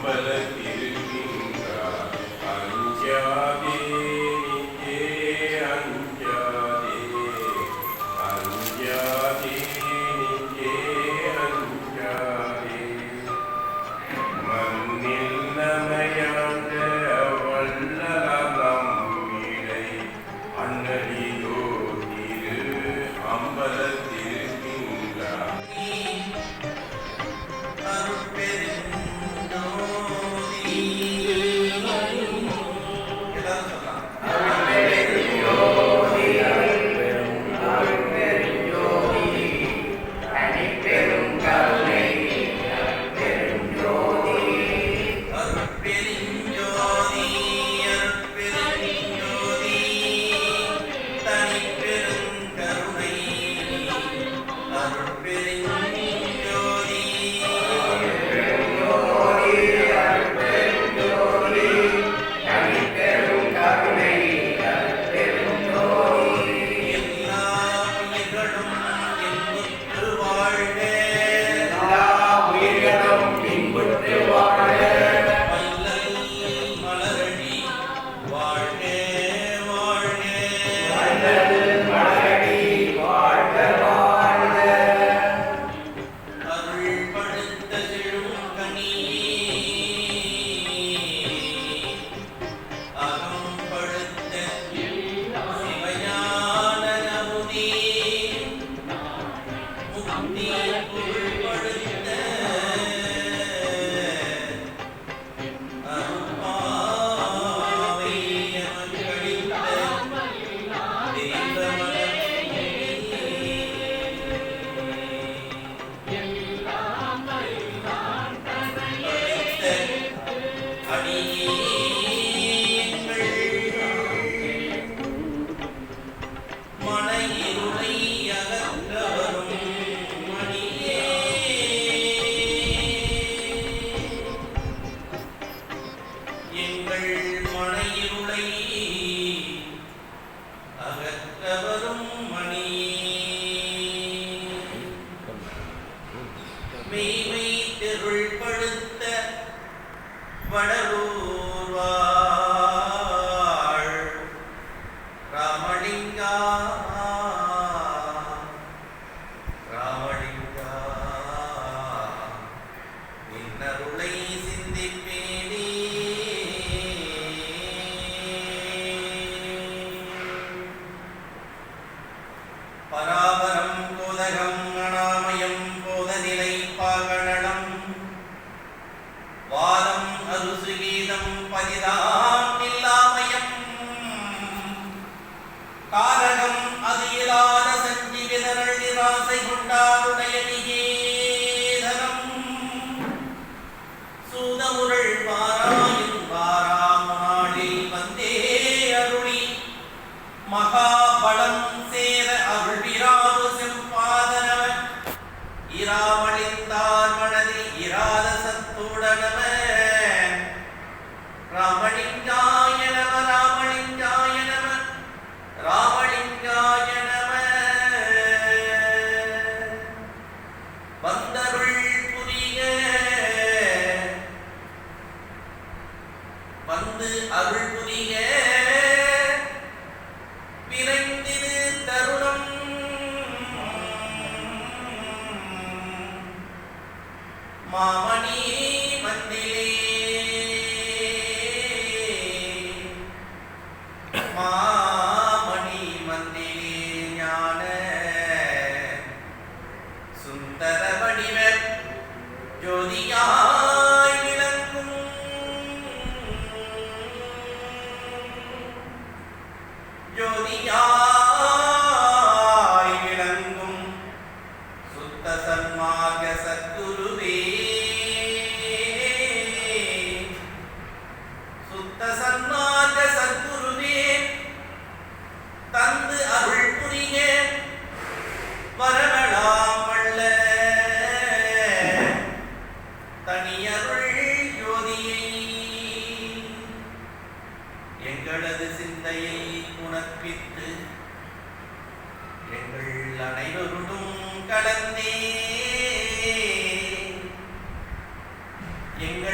അമ്പല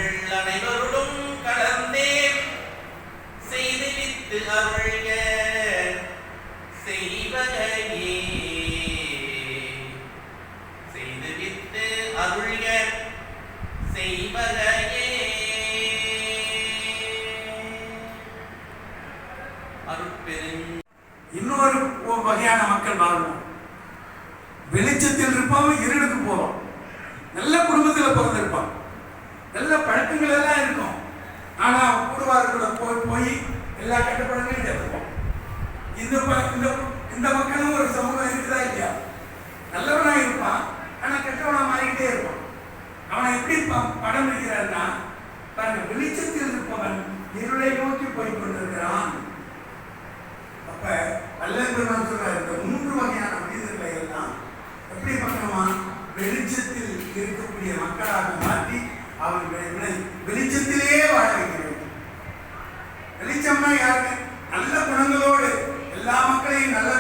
அனைவருடும் கலந்தே செய்துவித்து அருள்க செய்வகையே. செய்துவித்து அருள்க செய்வகையே. அருட்பெருஞ் இன்னொரு வகையான மக்கள் வாழ்வோம். வெளிச்சத்தில் இருப்பவன் இருளுக்கு போவான். நல்ல குடும்பத்துல பிறந்திருப்பான். நல்ல பழக்கங்கள் எல்லாம் இருக்கும். ஆனா கூடுவார்களோட போய் போய் எல்லா கட்டுப்பாடுகளையும் சேர்த்துப்பான் இந்த இந்த இந்த மக்களும் ஒரு சமூகம் இருக்குதா இல்லையா? நல்லவனாக இருப்பான் ஆனா கெட்டவனாக மாறிக்கிட்டே இருப்பான். அவனை எப்படி ப- படம் பிடிக்கிறான்னா பாருங்க வெளிச்சத்தில் இருப்பவன் இருளை நோக்கி போய் கொண்டிருக்கிறான். அப்ப வல்லபெருமான் சொல்றாரு இந்த மூன்று வகையான மனிதர்களை எல்லாம் எப்படி பண்ணணுமா வெளிச்சத்தில் இருக்கக்கூடிய மக்களாக மாறி வெளிச்சம்னா யாருங்க? நல்ல குணங்களோடு எல்லா மக்களையும் நல்ல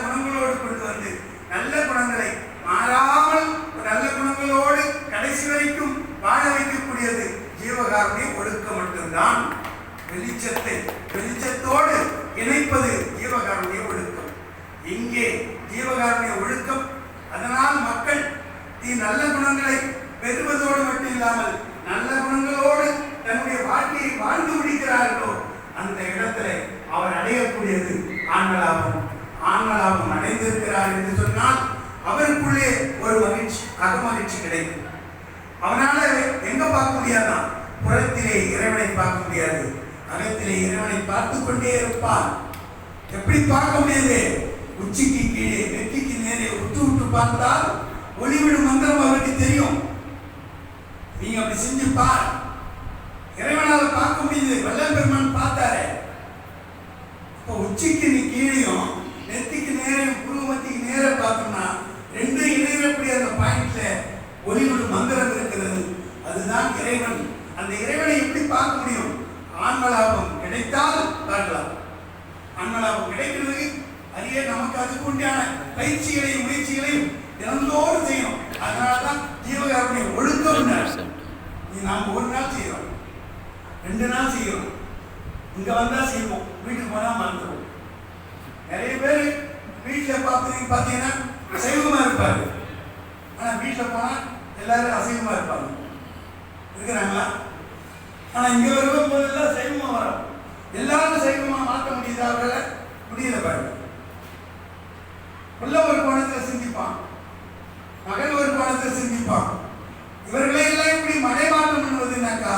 அடைந்திருக்கிறார் என்று சொன்னால் அவருக்குள்ளே ஒரு மகிழ்ச்சி அகமகிழ்ச்சி கிடைக்கும். அவனால எங்க பார்க்க முடியாதான் புறத்திலே இறைவனை பார்க்க முடியாது. அகத்திலே இறைவனை பார்த்து கொண்டே இருப்பார். எப்படி பார்க்க முடியாது? உச்சிக்கு கீழே நெற்றிக்கு நேரே உற்று உற்று பார்த்தால் ஒளிவிடும் மந்திரம் அவருக்கு தெரியும். நீங்க அப்படி செஞ்சு பார். இறைவனால பார்க்க முடியுது. வல்லல் பெருமான் பார்த்தாரே. இப்போ உச்சிக்கு நீ கீழையும் நெத்திக்கு நேரே புருவமத்திக்கு நேரே பார்த்தோம்னா ரெண்டு இணையக்கூடிய அந்த பாயிண்ட்ல ஒளிவிடும் மந்திரம் இருக்கிறது அதுதான் இறைவன் அந்த இறைவனை எப்படி பார்க்க முடியும் அன்னலாபம் கிடைத்தால் பார்க்கலாம் அன்னலாபம் கிடைக்கிறது அரிய நமக்கு அதுக்கு உண்டான பயிற்சிகளையும் முயற்சிகளையும் தினந்தோறும் செய்யணும். அதனாலதான் ஜீவகாரனுடைய ஒழுக்கம் நீ நாம் ஒரு நாள் செய்யறோம். ரெண்டு நாள் செய்யறோம். இங்க வந்தா செய்வோம். வீட்டுக்கு போனா மறந்துடுவோம். நிறைய பேர் வீட்டுல பார்த்து பார்த்தீங்கன்னா சைவமா இருப்பாரு. ஆனா வீட்டுல போனா எல்லாரும் அசைவமா இருப்பாங்க. இருக்கிறாங்களா? ஆனா இங்க வருவோம் போதெல்லாம் சைவமாக வரும் எல்லாரும் சைவமாக மாற்ற முடியுதா அவர்கள முடியல பாருங்க உள்ள ஒரு கோணத்தை சிந்திப்பான். மகன் ஒரு கோணத்தை சிந்திப்பான். இவர்களை எல்லாம் இப்படி மடைமாற்றம் பண்ணுவதுனாக்கா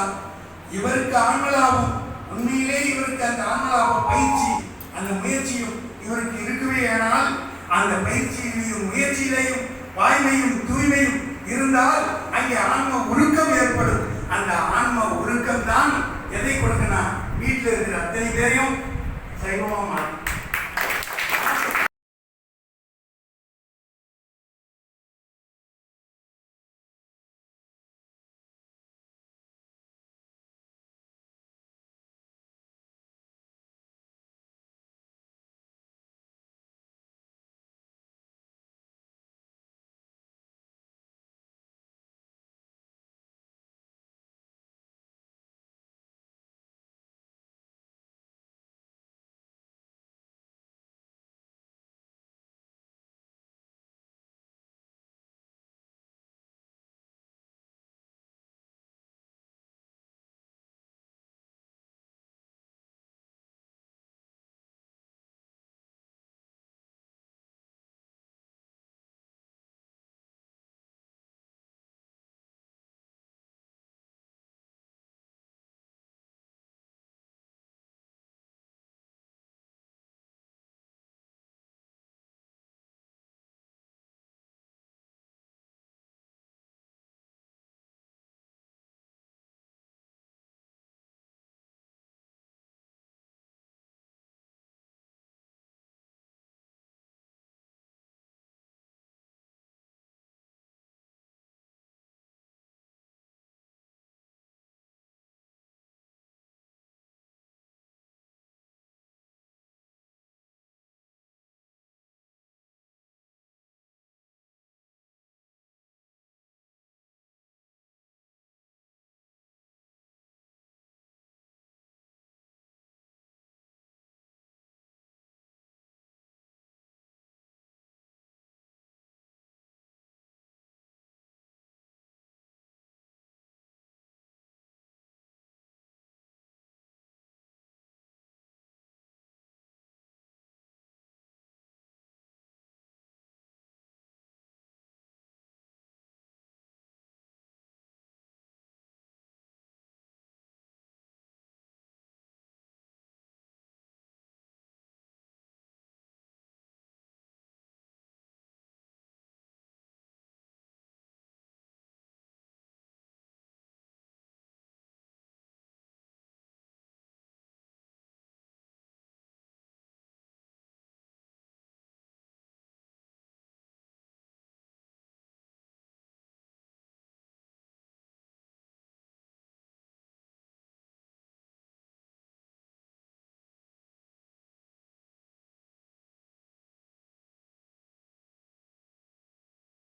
இவருக்கு ஆண்களாகும் உண்மையிலே இவருக்கு அந்த ஆன்மலாப பயிற்சி அந்த முயற்சியும் இவருக்கு இருக்கவே ஆனால் அந்த பயிற்சியிலையும் முயற்சியிலையும் வாய்மையும் தூய்மையும் இருந்தால் அங்கே ஆன்ம ஒழுக்கம் ஏற்படும். அந்த ஆன்ம ஒழுக்கம் தான் எதை கொடுக்கணும்? வீட்டில் இருக்கிற அத்தனை பேரையும்